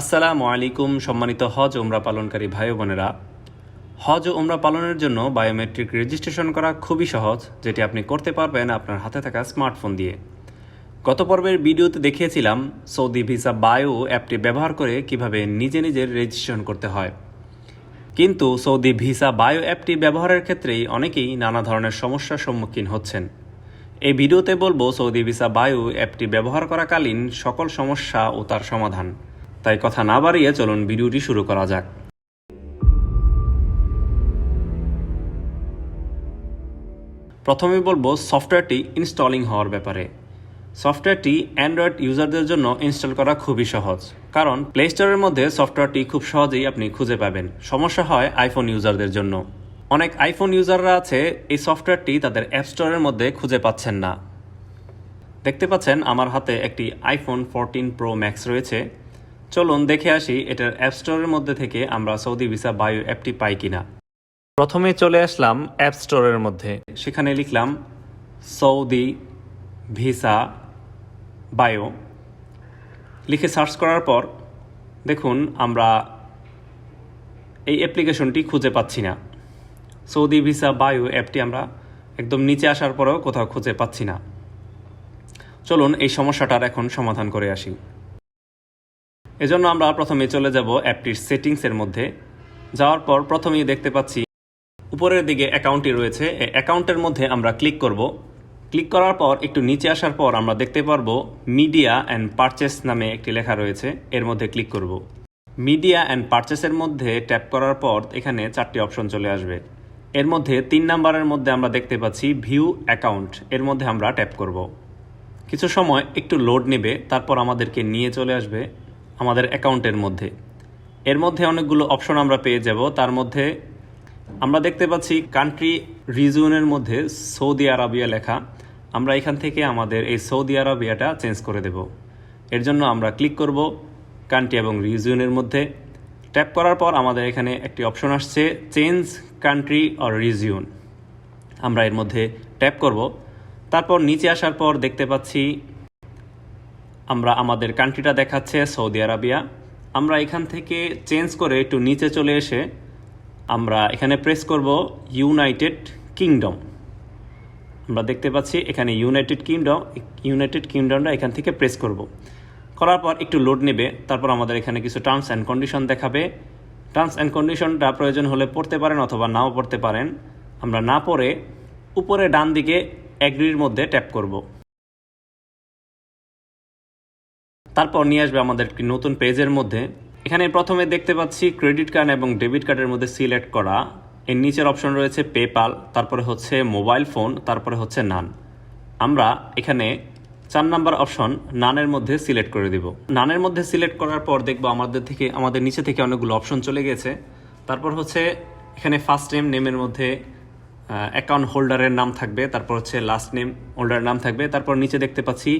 আসসালামু আলাইকুম, সম্মানিত হজ ওমরা পালনকারী ভাই বোনেরা। হজ ওমরা পালনের জন্য বায়োমেট্রিক রেজিস্ট্রেশন করা খুবই সহজ, যেটি আপনি করতে পারবেন আপনার হাতে থাকা স্মার্টফোন দিয়ে। গত পর্বের ভিডিওতে দেখিয়েছিলাম সৌদি ভিসা বায়ো অ্যাপটি ব্যবহার করে কীভাবে নিজে নিজের রেজিস্ট্রেশন করতে হয়। কিন্তু সৌদি ভিসা বায়ো অ্যাপটি ব্যবহারের ক্ষেত্রেই অনেকেই নানা ধরনের সমস্যার সম্মুখীন হচ্ছেন। এই ভিডিওতে বলব সৌদি ভিসা বায়ো অ্যাপটি ব্যবহার করাকালীন সকল সমস্যা ও তার সমাধান। তাই কথা না বাড়িয়ে চলুন ভিডিওটি শুরু করা যাক। প্রথমে বলব সফটওয়্যারটি ইনস্টলিং হওয়ার ব্যাপারে। সফটওয়্যারটি অ্যান্ড্রয়েড ইউজারদের জন্য ইনস্টল করা খুবই সহজ, কারণ প্লে স্টোরের মধ্যে সফটওয়্যারটি খুব সহজেই আপনি খুঁজে পাবেন। সমস্যা হয় আইফোন ইউজারদের জন্য। অনেক আইফোন ইউজাররা আছে, এই সফটওয়্যারটি তাদের অ্যাপ স্টোরের মধ্যে খুঁজে পাচ্ছেন না। দেখতে পাচ্ছেন, আমার হাতে একটি আইফোন ফোরটিন প্রো ম্যাক্স রয়েছে। চলুন দেখে আসি এটার অ্যাপ স্টোরের মধ্যে থেকে আমরা সৌদি ভিসা বায়ো অ্যাপটি পাই কিনা। প্রথমে চলে আসলাম অ্যাপ স্টোরের মধ্যে। সেখানে লিখলাম সৌদি ভিসা বায়ো লিখে সার্চ করার পর দেখুন আমরা এই অ্যাপ্লিকেশনটি খুঁজে পাচ্ছি না। সৌদি ভিসা বায়ো অ্যাপটি আমরা একদম নিচে আসার পরেও কোথাও খুঁজে পাচ্ছি না। চলুন এই সমস্যাটার এখন সমাধান করে আসি। এজন্য আমরা প্রথমে চলে যাব অ্যাপটির সেটিংসের মধ্যে। যাওয়ার পর প্রথমেই দেখতে পাচ্ছি উপরের দিকে অ্যাকাউন্টটি রয়েছে। এই অ্যাকাউন্টের মধ্যে আমরা ক্লিক করব। ক্লিক করার পর একটু নিচে আসার পর আমরা দেখতে পারব মিডিয়া অ্যান্ড পারচেস নামে একটি লেখা রয়েছে। এর মধ্যে ক্লিক করব। মিডিয়া অ্যান্ড পারচেসের মধ্যে ট্যাপ করার পর এখানে চারটি অপশন চলে আসবে। এর মধ্যে তিন নাম্বারের মধ্যে আমরা দেখতে পাচ্ছি ভিউ অ্যাকাউন্ট। এর মধ্যে আমরা ট্যাপ করব। কিছু সময় একটু লোড নেবে, তারপর আমাদেরকে নিয়ে চলে আসবে। আমাদের অ্যাকাউন্টের মধ্যে। এর মধ্যে অনেকগুলো অপশন আমরা পেয়ে যাব। তার মধ্যে আমরা দেখতে পাচ্ছি কান্ট্রি রিজিয়নের মধ্যে সৌদি আরবিয়া লেখা। আমরা এখান থেকে আমাদের এই সৌদি আরবিয়াটা চেঞ্জ করে দেব। এর জন্য আমরা ক্লিক করব কান্ট্রি এবং রিজিয়নের মধ্যে। ট্যাপ করার পর আমাদের এখানে একটি অপশন আসছে চেঞ্জ কান্ট্রি অর রিজিয়ন আমরা এর মধ্যে ট্যাপ করব। তারপর নিচে আসার পর দেখতে পাচ্ছি আমরা আমাদের কান্ট্রিটা দেখাচ্ছে সৌদি আরবিয়া আমরা এখান থেকে চেঞ্জ করে একটু নিচে চলে এসে আমরা এখানে প্রেস করব ইউনাইটেড কিংডম আমরা দেখতে পাচ্ছি এখানে ইউনাইটেড কিংডম ইউনাইটেড কিংডমটা এখান থেকে প্রেস করব। করার পর একটু লোড নেবে, তারপর আমাদের এখানে কিছু টার্মস অ্যান্ড কন্ডিশন দেখাবে। টার্মস অ্যান্ড কন্ডিশনটা প্রয়োজন হলে পড়তে পারেন অথবা নাও পড়তে পারেন। আমরা না পড়ে উপরে ডান দিকে অ্যাগ্রির মধ্যে ট্যাপ করব। তারপর নিয়ে আসবে আমাদের একটি নতুন পেজের মধ্যে। এখানে প্রথমে দেখতে পাচ্ছি ক্রেডিট কার্ড এবং ডেবিট কার্ডের মধ্যে সিলেক্ট করা। এর নিচের অপশন রয়েছে পেপাল, তারপরে হচ্ছে মোবাইল ফোন, তারপরে হচ্ছে নান। আমরা এখানে চার নাম্বার অপশন, নানের মধ্যে সিলেক্ট করে দিব। নানের মধ্যে সিলেক্ট করার পর দেখব আমাদের থেকে, আমাদের নিচে থেকে অনেকগুলো অপশন চলে গেছে। তারপর হচ্ছে এখানে ফার্স্ট নেম নেমের মধ্যে অ্যাকাউন্ট হোল্ডারের নাম থাকবে। তারপর হচ্ছে লাস্ট নেম হোল্ডারের নাম থাকবে। তারপর নিচে দেখতে পাচ্ছি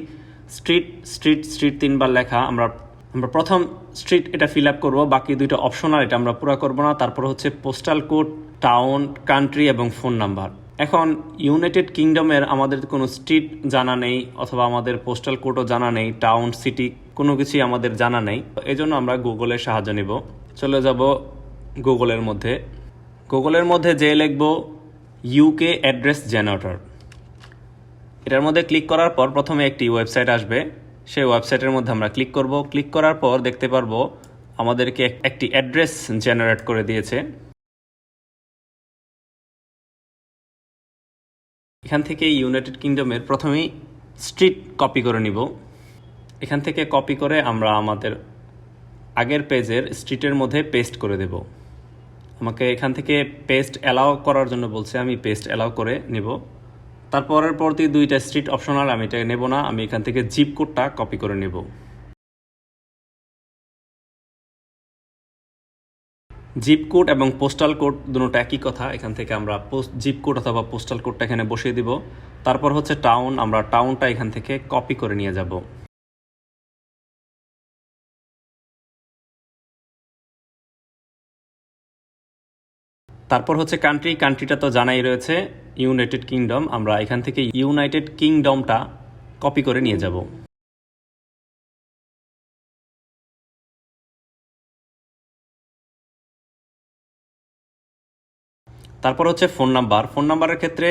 স্ট্রিট স্ট্রিট স্ট্রিট তিনবার লেখা, আমরা আমরা প্রথম স্ট্রিট এটা ফিল আপ করব, বাকি দুইটা অপশনাল এটা আমরা পুরো করব না, তারপর হচ্ছে পোস্টাল কোড টাউন কান্ট্রি এবং ফোন নাম্বার এখন ইউনাইটেড কিংডমের আমাদের কোনো স্ট্রিট জানা নেই, অথবা আমাদের পোস্টাল কোডও জানা নেই টাউন সিটি কোনো কিছুই আমাদের জানা নেই এই জন্য আমরা গুগলের সাহায্য নিব। চলে যাব গুগলের মধ্যে। গুগলের মধ্যে যে লিখব ইউকে অ্যাড্রেস জেনারেটর এটার মধ্যে ক্লিক করার পর প্রথমে একটি ওয়েবসাইট আসবে। সেই ওয়েবসাইটের মধ্যে আমরা ক্লিক করব। ক্লিক করার পর দেখতে পারব আমাদেরকে একটি অ্যাড্রেস জেনারেট করে দিয়েছে। এখান থেকে ইউনাইটেড কিংডমের প্রথমেই স্ট্রিট কপি করে নিব। এখান থেকে কপি করে আমরা আমাদের আগের পেজের স্ট্রিটের মধ্যে পেস্ট করে দেব। আমাকে এখান থেকে পেস্ট অ্যালাউ করার জন্য বলছে, আমি পেস্ট অ্যালাউ করে নিব। তারপরের পরতি দুইটা স্ট্রিট অপশনাল আমি এটা নেব না, আমি এখান থেকে জিপ কোডটা কপি করে নেব। জিপ কোড এবং পোস্টাল কোড দুটো একই কথা, এখান থেকে আমরা পোস্ট জিপ কোড অথবা পোস্টাল কোডটা এখানে বসিয়ে দিব। তারপর হচ্ছে টাউন আমরা টাউনটা এখান থেকে কপি করে নিয়ে যাব। তারপর হচ্ছে কান্ট্রি কান্ট্রিটা তো জানাই রয়েছে। ইউনাইটেড কিংডম আমরা এখান থেকে ইউনাইটেড কিংডমটা কপি করে নিয়ে যাব। তারপর হচ্ছে ফোন নাম্বার। ফোন নাম্বারের ক্ষেত্রে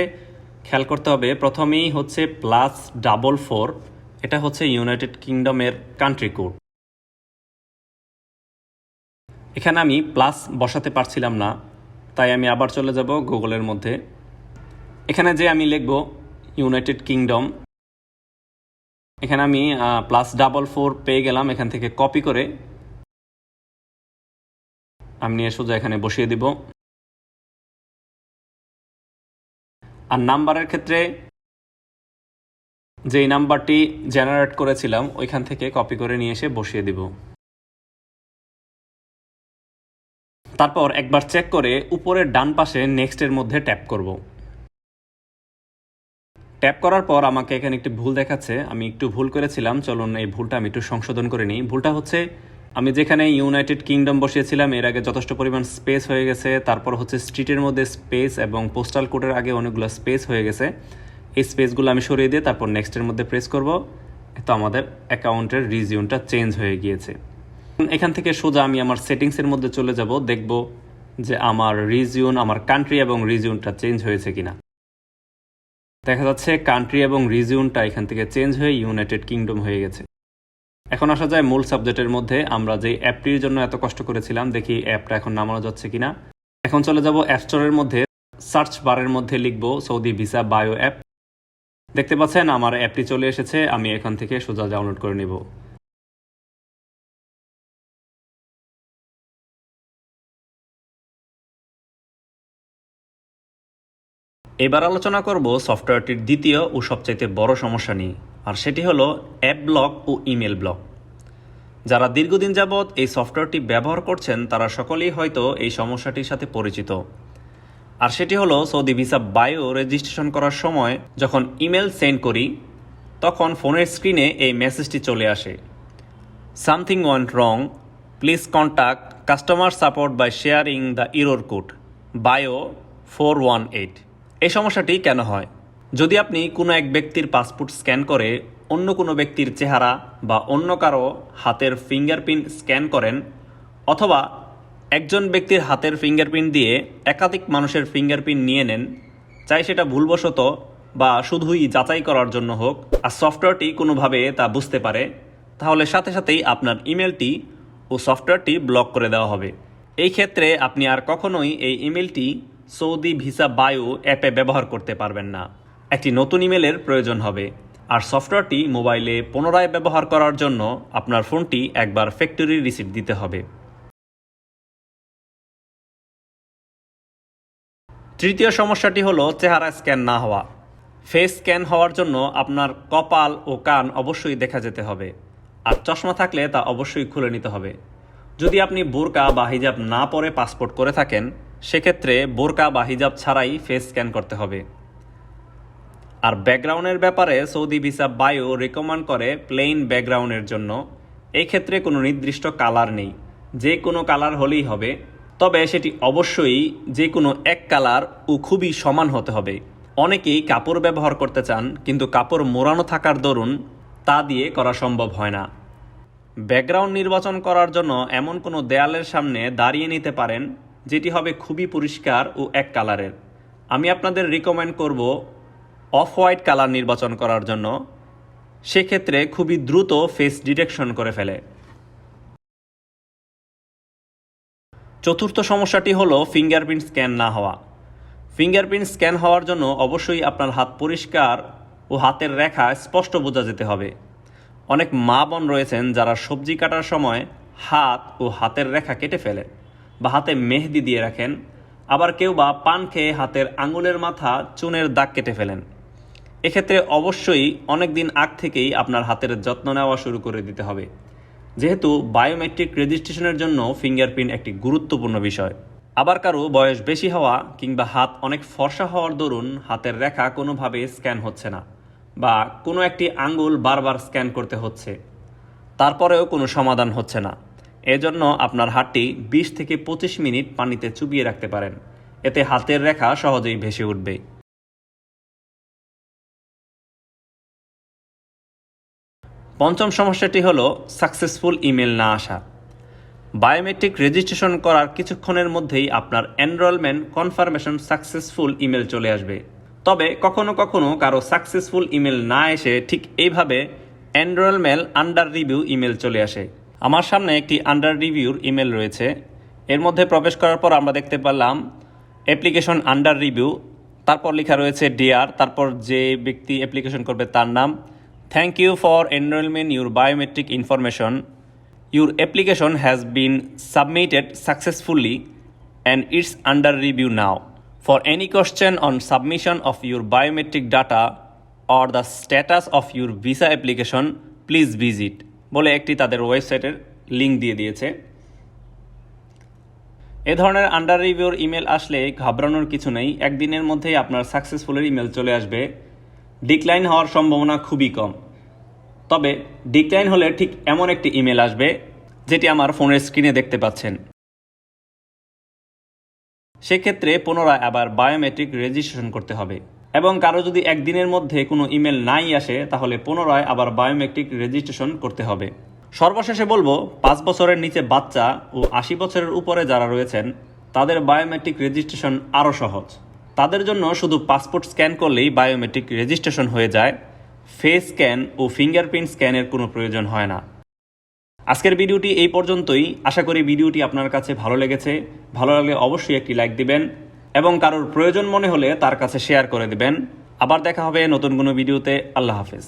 খেয়াল করতে হবে, প্রথমেই হচ্ছে প্লাস ডাবল ফোর এটা হচ্ছে ইউনাইটেড কিংডমের কান্ট্রি কোড এখানে আমি প্লাস বসাতে পারছিলাম না, তাই আমি আবার চলে যাব গুগলের মধ্যে। এখানে যে আমি লিখব ইউনাইটেড কিংডম এখানে আমি প্লাস ডাবল ফোর পেয়ে গেলাম এখান থেকে কপি করে। আমি নিয়ে সোজা এখানে বসিয়ে দিব। আর নাম্বারের ক্ষেত্রে যেই নাম্বারটি জেনারেট করেছিলাম, ওইখান থেকে কপি করে নিয়ে এসে বসিয়ে দিব। তারপর একবার চেক করে উপরের ডান পাশে নেক্সটের মধ্যে ট্যাপ করব। ট্যাপ করার পর আমাকে এখানে একটি ভুল দেখাচ্ছে। আমি একটু ভুল করেছিলাম। চলুন এই ভুলটা আমি একটু সংশোধন করে নিই। ভুলটা হচ্ছে, আমি যেখানে ইউনাইটেড কিংডম বসিয়েছিলাম, এর আগে যথেষ্ট পরিমাণ স্পেস হয়ে গেছে। তারপর হচ্ছে স্ট্রিটের মধ্যে স্পেস এবং পোস্টাল কোডের আগে অনেকগুলো স্পেস হয়ে গেছে। এই স্পেসগুলো আমি সরিয়ে দিয়ে তারপর নেক্সটের মধ্যে প্রেস করব। তো আমাদের অ্যাকাউন্টের রিজিউনটা চেঞ্জ হয়ে গিয়েছে। এখান থেকে সোজা আমি আমার সেটিংসের মধ্যে চলে যাব। দেখব যে আমার রিজিউন আমার কান্ট্রি এবং রিজিউনটা চেঞ্জ হয়েছে কিনা। দেখা যাচ্ছে কান্ট্রি এবং রিজিউনটা এখান থেকে চেঞ্জ হয়ে ইউনাইটেড কিংডম হয়ে গেছে। এখন আসা যায় মূল সাবজেক্টের মধ্যে। আমরা যে অ্যাপটির জন্য এত কষ্ট করেছিলাম, দেখি অ্যাপটা এখন নামানো যাচ্ছে কিনা। এখন চলে যাব অ্যাপ স্টোরের মধ্যে। সার্চ বারের মধ্যে লিখব সৌদি ভিসা বায়ো অ্যাপ দেখতে পাচ্ছেন, আমার অ্যাপটি চলে এসেছে। আমি এখান থেকে সোজা ডাউনলোড করে নিব। এবার আলোচনা করব সফটওয়্যারটির দ্বিতীয় ও সবচাইতে বড় সমস্যা নিয়ে, আর সেটি হলো অ্যাপ ব্লক ও ইমেল ব্লক। যারা দীর্ঘদিন যাবৎ এই সফটওয়্যারটি ব্যবহার করছেন, তারা সকলেই হয়তো এই সমস্যাটির সাথে পরিচিত। আর সেটি হলো সৌদি ভিসা বায়ো রেজিস্ট্রেশন করার সময় যখন ইমেল সেন্ড করি, তখন ফোনের স্ক্রিনে এই মেসেজটি চলে আসে। Something want wrong, please contact customer support by sharing the error code, bio four one eight. এই সমস্যাটি কেন হয়? যদি আপনি কোনো এক ব্যক্তির পাসপোর্ট স্ক্যান করে অন্য কোনো ব্যক্তির চেহারা বা অন্য কারও হাতের ফিঙ্গারপ্রিন্ট স্ক্যান করেন, অথবা একজন ব্যক্তির হাতের ফিঙ্গারপ্রিন্ট দিয়ে একাধিক মানুষের ফিঙ্গারপ্রিন্ট নিয়ে নেন, চাই সেটা ভুলবশত বা শুধুই যাচাই করার জন্য হোক, আর সফটওয়্যারটি কোনোভাবে তা বুঝতে পারে, তাহলে সাথে সাথেই আপনার ইমেলটি ও সফটওয়্যারটি ব্লক করে দেওয়া হবে। এই ক্ষেত্রে আপনি আর কখনোই এই ইমেলটি সৌদি ভিসা বায়ো অ্যাপে ব্যবহার করতে পারবেন না। একটি নতুন ইমেলের প্রয়োজন হবে। আর সফটওয়্যারটি মোবাইলে পুনরায় ব্যবহার করার জন্য আপনার ফোনটি একবার ফ্যাক্টরি রিসিট দিতে হবে। তৃতীয় সমস্যাটি হলো চেহারা স্ক্যান না হওয়া। ফেস স্ক্যান হওয়ার জন্য আপনার কপাল ও কান অবশ্যই দেখা যেতে হবে। আর চশমা থাকলে তা অবশ্যই খুলে নিতে হবে। যদি আপনি বোরকা বা হিজাব না পরে পাসপোর্ট করে থাকেন সেক্ষেত্রে বোরকা বা হিজাব ছাড়াই ফেস স্ক্যান করতে হবে। আর ব্যাকগ্রাউন্ডের ব্যাপারে সৌদি ভিসা বায়ো রেকমেন্ড করে প্লেইন ব্যাকগ্রাউন্ডের জন্য। এই ক্ষেত্রে কোনো নির্দিষ্ট কালার নেই। যে কোনো কালার হলেই হবে। তবে সেটি অবশ্যই যে কোনো এক কালার ও খুবই সমান হতে হবে। অনেকেই কাপড় ব্যবহার করতে চান, কিন্তু কাপড় মোড়ানো থাকার দরুন তা দিয়ে করা সম্ভব হয় না। ব্যাকগ্রাউন্ড নির্বাচন করার জন্য এমন কোনো দেয়ালের সামনে দাঁড়িয়ে নিতে পারেন যেটি হবে খুবই পরিষ্কার ও এক কালারের। আমি আপনাদের রিকমেন্ড করব অফ হোয়াইট কালার নির্বাচন করার জন্য। সেক্ষেত্রে খুবই দ্রুত ফেস ডিটেকশন করে ফেলে। চতুর্থ সমস্যাটি হলো ফিঙ্গারপ্রিন্ট স্ক্যান না হওয়া। ফিঙ্গারপ্রিন্ট স্ক্যান হওয়ার জন্য অবশ্যই আপনার হাত পরিষ্কার ও হাতের রেখা স্পষ্ট বোঝা যেতে হবে। অনেক মা বোন রয়েছেন যারা সবজি কাটার সময় হাত ও হাতের রেখা কেটে ফেলেন বা হাতে মেহেদি দিয়ে রাখেন, আবার কেউ বা পান খেয়ে হাতের আঙুলের মাথা চুনের দাগ কেটে ফেলেন। এক্ষেত্রে অবশ্যই অনেক দিন আগ থেকেই আপনার হাতের যত্ন নেওয়া শুরু করে দিতে হবে। যেহেতু বায়োমেট্রিক রেজিস্ট্রেশনের জন্য ফিঙ্গারপ্রিন্ট একটি গুরুত্বপূর্ণ বিষয়। আবার কারও বয়স বেশি হওয়া কিংবা হাত অনেক ফর্সা হওয়ার দরুন হাতের রেখা কোনোভাবে স্ক্যান হচ্ছে না বা কোনো একটি আঙ্গুল বারবার স্ক্যান করতে হচ্ছে। তারপরেও কোনো সমাধান হচ্ছে না। এজন্য আপনার হাতটি বিশ থেকে পঁচিশ মিনিট পানিতে চুবিয়ে রাখতে পারেন। এতে হাতের রেখা সহজেই ভেসে উঠবে। পঞ্চম সমস্যাটি হলো সাকসেসফুল ইমেল না আসা। বায়োমেট্রিক রেজিস্ট্রেশন করার কিছুক্ষণের মধ্যেই আপনার এনরোলমেন্ট কনফার্মেশন সাকসেসফুল ইমেল চলে আসবে। তবে কখনো কখনো কারও সাকসেসফুল ইমেল না এসে ঠিক এইভাবে এনরোলমেন্ট আন্ডার রিভিউ ইমেল চলে আসে। আমার সামনে একটি আন্ডার রিভিউর ইমেল রয়েছে। এর মধ্যে প্রবেশ করার পর আমরা দেখতে পেলাম অ্যাপ্লিকেশন আন্ডার রিভিউ তারপর লেখা রয়েছে ডিআর তারপর যে ব্যক্তি অ্যাপ্লিকেশন করবে তার নাম। Thank you for enrollment your biometric information your application has been submitted successfully and it's under review now for any question on submission of your biometric data or the status of your visa application please visit বলে একটি তাদের ওয়েবসাইটের link দিয়ে দিয়েছে। এ ধরনের under রিভিউর email আসলে ঘাবড়ানোর কিছু নেই। একদিনের মধ্যেই আপনার সাকসেসফুলের ইমেল চলে আসবে। ডিক্লাইন হওয়ার সম্ভাবনা খুবই কম। তবে ডিক্লাইন হলে ঠিক এমন একটি ইমেল আসবে, যেটি আমার ফোনের স্ক্রিনে দেখতে পাচ্ছেন। সেক্ষেত্রে পুনরায় আবার বায়োমেট্রিক রেজিস্ট্রেশন করতে হবে। এবং কারও যদি একদিনের মধ্যে কোনো ইমেল নাই আসে, তাহলে পুনরায় আবার বায়োমেট্রিক রেজিস্ট্রেশন করতে হবে। সর্বশেষে বলব, পাঁচ বছরের নিচে বাচ্চা ও আশি বছরের উপরে যারা রয়েছেন, তাদের বায়োমেট্রিক রেজিস্ট্রেশন আরও সহজ। তাদের জন্য শুধু পাসপোর্ট স্ক্যান করলেই বায়োমেট্রিক রেজিস্ট্রেশন হয়ে যায়। ফেস স্ক্যান ও ফিঙ্গারপ্রিন্ট স্ক্যানের কোনো প্রয়োজন হয় না। আজকের ভিডিওটি এই পর্যন্তই। আশা করি ভিডিওটি আপনার কাছে ভালো লেগেছে। ভালো লাগলে অবশ্যই একটি লাইক দিবেন। এবং কারোর প্রয়োজন মনে হলে তার কাছে শেয়ার করে দেবেন। আবার দেখা হবে নতুন কোনো ভিডিওতে আল্লাহ হাফেজ।